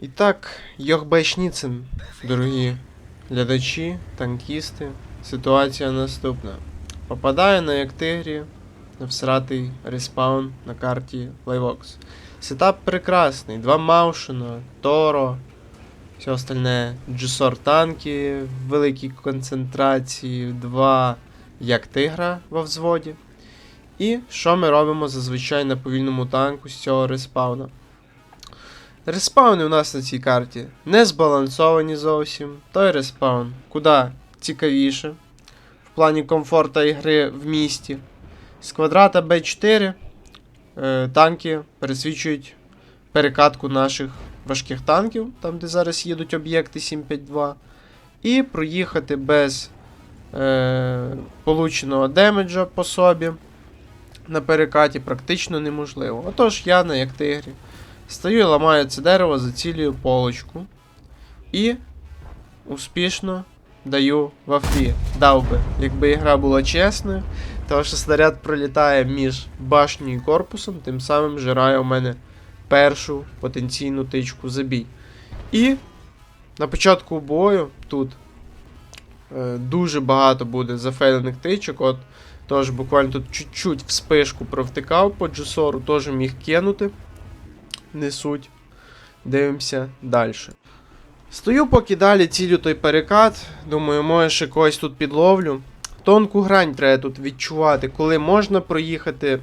І так, Йохбайшніцин, дорогі глядачі, танкісти. Ситуація наступна. Попадаю на Яктигрі на всратий респаун на карті Playvox. Сетап прекрасний. Два Маушена, Торо, все остальне. Джусор танки в великій концентрації, два Яктигра во взводі. І що ми робимо зазвичай на повільному танку з цього респауна? Респауни у нас на цій карті не збалансовані зовсім. Той респаун куди цікавіше в плані комфорта ігри в місті. З квадрата Б4 е, танки пересвічують перекатку наших важких танків, там де зараз їдуть об'єкти 752. І проїхати без е, полученого демеджа по собі на перекаті практично неможливо. Отож я на як тигрі. Стою і ламаю це дерево, зацілюю полочку. І успішно даю вафлі. Дав би, якби ігра була чесною, тому що снаряд пролітає між башнею і корпусом, тим самим жирає у мене першу потенційну тичку за бій. І на початку бою тут е, дуже багато буде зафейлених тичок. От Тож буквально тут чуть-чуть в спишку провтикав по джусору, теж міг кинути. Не суть. Дивимося далі. Стою поки далі цілю той перекат. Думаю, може ще когось тут підловлю. Тонку грань треба тут відчувати, коли можна проїхати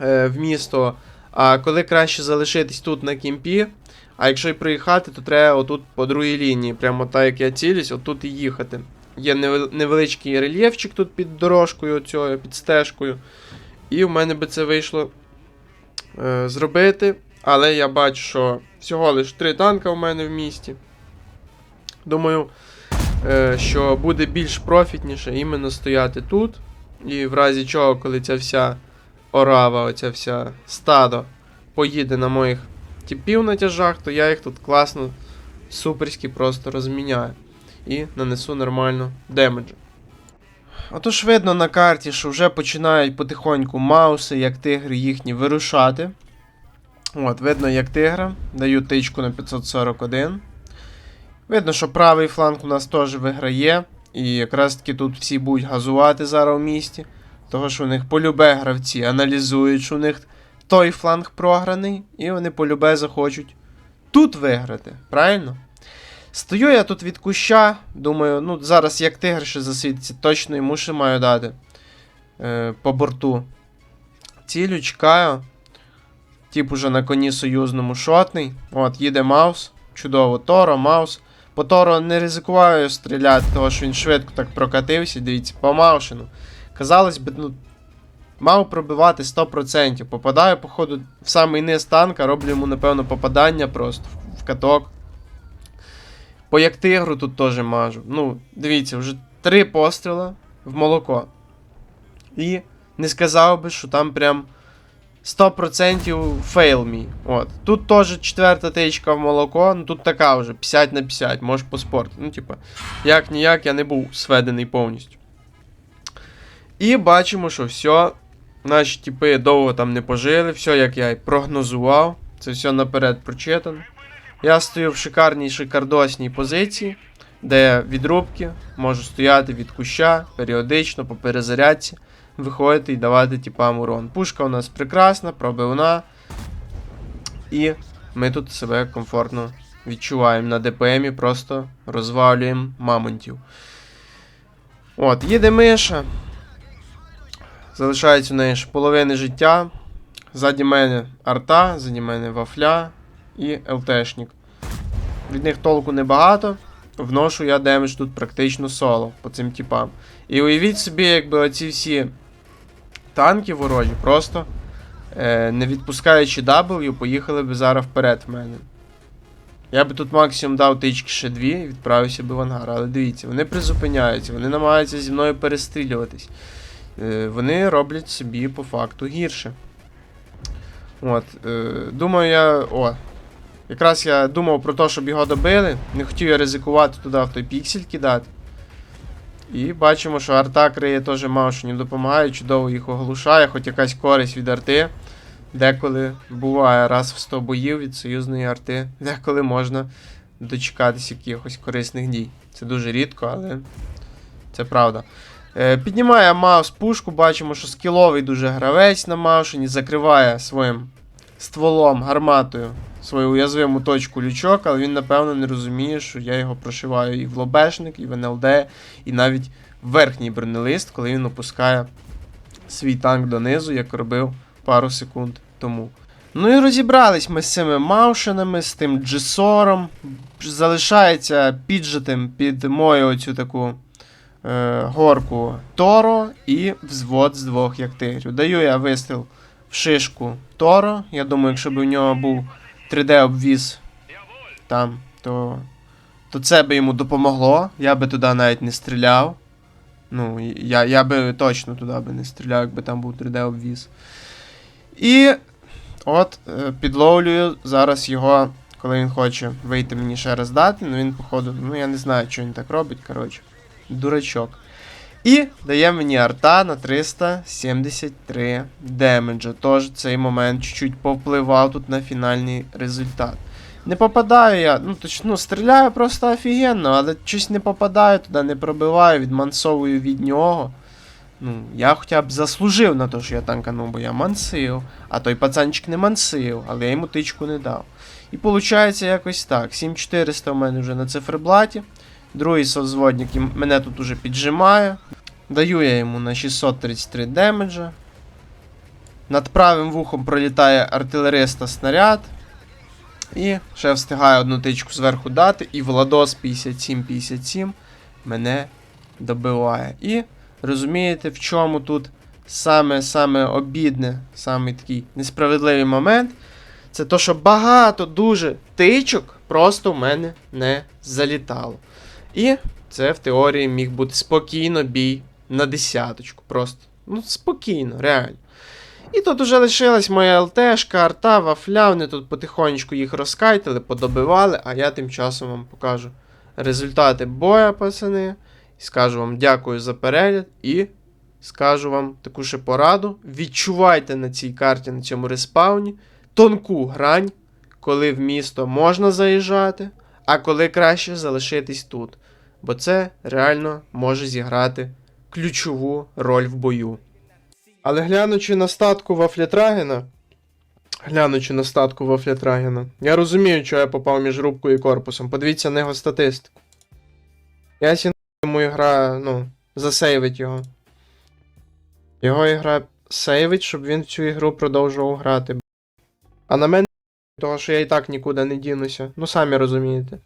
е, в місто, а коли краще залишитись тут на кімпі. А якщо й проїхати, то треба отут по другій лінії. Прямо так як я цілюсь, отут і їхати. Є невеличкий рельєфчик тут під дорожкою, оцього, під стежкою. І в мене би це вийшло е, зробити. Але я бачу, що всього лиш три танка у мене в місті. Думаю, е, що буде більш профітніше іменно стояти тут. І в разі чого, коли ця вся орава, оця вся стадо поїде на моїх типів на тяжах, то я їх тут класно, суперськи просто розміняю. І нанесу нормально демеджу. Отож видно на карті, що вже починають потихоньку мауси, як тигри їхні вирушати. От, видно, як тигра. Даю тичку на 541. Видно, що правий фланг у нас теж виграє. І якраз таки тут всі будуть газувати зараз у місті. Того, що у них полюбе гравці аналізують, що у них той фланг програний, і вони полюбе захочуть тут виграти. Правильно? Стою я тут від куща, думаю, ну зараз як тигр ще засвітиться, точно йому ще маю дати е, по борту. Цілю, чекаю. Тип уже на коні союзному шотний. От, їде Маус. Чудово, Торо, Маус. По Торо не ризикуваю стріляти, тому що він швидко так прокатився. Дивіться, по Маушину. Казалось би, ну. Мав пробивати 100%. Попадаю, походу, в самий низ танка, роблю йому, напевно, попадання просто в, в каток. По як тигру тут теж мажу. Ну, дивіться, вже три постріла в молоко. І не сказав би, що там прям 100% фейл мій. От. Тут теж четверта тичка в молоко, ну тут така вже 50 на 50, можеш поспорти. Ну, типа, як ніяк я не був сведений повністю. І бачимо, що все. Наші типи довго там не пожили, все як я й прогнозував. Це все наперед прочитано. Я стою в шикарній шикардосній позиції, де відрубки можу стояти від куща періодично по перезарядці, виходити і давати типам урон. Пушка у нас прекрасна, пробивна. І ми тут себе комфортно відчуваємо. На ДПМі просто розвалюємо мамонтів. От, їде Миша. Залишається у неї ж половини життя. Ззаді мене арта, ззаді мене вафля і ЛТшник. Від них толку небагато. Вношу я демедж тут практично соло по цим типам. І уявіть собі, якби оці всі танки ворожі, просто е, не відпускаючи W, поїхали б зараз вперед в мене. Я би тут максимум дав тички ще дві і відправився би в ангар. Але дивіться, вони призупиняються, вони намагаються зі мною перестрілюватись. Е, вони роблять собі по факту гірше. От, е, думаю, я. О. Якраз я думав про те, щоб його добили. Не хотів я ризикувати туди в той піксель кидати. І бачимо, що арта криє теж Маушені допомагає, чудово їх оглушає, хоч якась користь від арти. Деколи буває раз в 100 боїв від союзної арти, деколи можна дочекатись якихось корисних дій. Це дуже рідко, але це правда. Е, піднімає Маус пушку, бачимо, що скіловий дуже гравець на Маушені, закриває своїм стволом, гарматою свою уязвиму точку лючок, але він, напевно, не розуміє, що я його прошиваю і в лобешник, і в НЛД, і навіть в верхній бронелист, коли він опускає свій танк донизу, як робив пару секунд тому. Ну і розібрались ми з цими маушинами, з тим джесором. Залишається піджитим під мою оцю таку е, горку Торо і взвод з двох як тигрів. Даю я вистріл в шишку Торо. Я думаю, якщо б у нього був 3D-обвіз там, то, то це би йому допомогло. Я би туди навіть не стріляв. Ну, я, я би точно туди би не стріляв, якби там був 3D-обвіз. І от е, підловлюю зараз його, коли він хоче вийти мені ще раз дати. Ну він, походу, ну я не знаю, що він так робить, коротше. Дурачок. І дає мені арта на 373 демеджа. Тож цей момент чуть-чуть повпливав тут на фінальний результат. Не попадаю я, ну точно ну, стріляю просто офігенно, але щось не попадаю туди, не пробиваю, відмансовую від нього. Ну, я хоча б заслужив на те, що я танканув, бо я мансив, а той пацанчик не мансив, але я йому тичку не дав. І виходить якось так. 7400 у мене вже на циферблаті. Другий созводник мене тут уже піджимає. Даю я йому на 633 демеджа. Над правим вухом пролітає артилериста снаряд. І ще встигаю одну тичку зверху дати, і Владос 57-57 мене добиває. І розумієте, в чому тут саме саме обідне, саме такий несправедливий момент. Це то, що багато дуже тичок просто в мене не залітало. І це в теорії міг бути спокійно бій на десяточку. Просто. Ну, спокійно, реально. І тут уже лишилась моя ЛТшка, арта, вафля, вони тут потихонечку їх розкайтили, подобивали, а я тим часом вам покажу результати боя, пацани. І скажу вам дякую за перегляд і скажу вам таку ще пораду. Відчувайте на цій карті, на цьому респауні, тонку грань, коли в місто можна заїжджати, а коли краще залишитись тут. Бо це реально може зіграти ключову роль в бою. Але глянучи на статку Вафлятрагена, глянучи на статку Вафлятрагена, я розумію, що я попав між рубкою і корпусом. Подивіться на його статистику. Я ці йому ігра, ну, засейвить його. Його ігра сейвить, щоб він в цю ігру продовжував грати. А на мене того, що я і так нікуди не дінуся. Ну самі розумієте.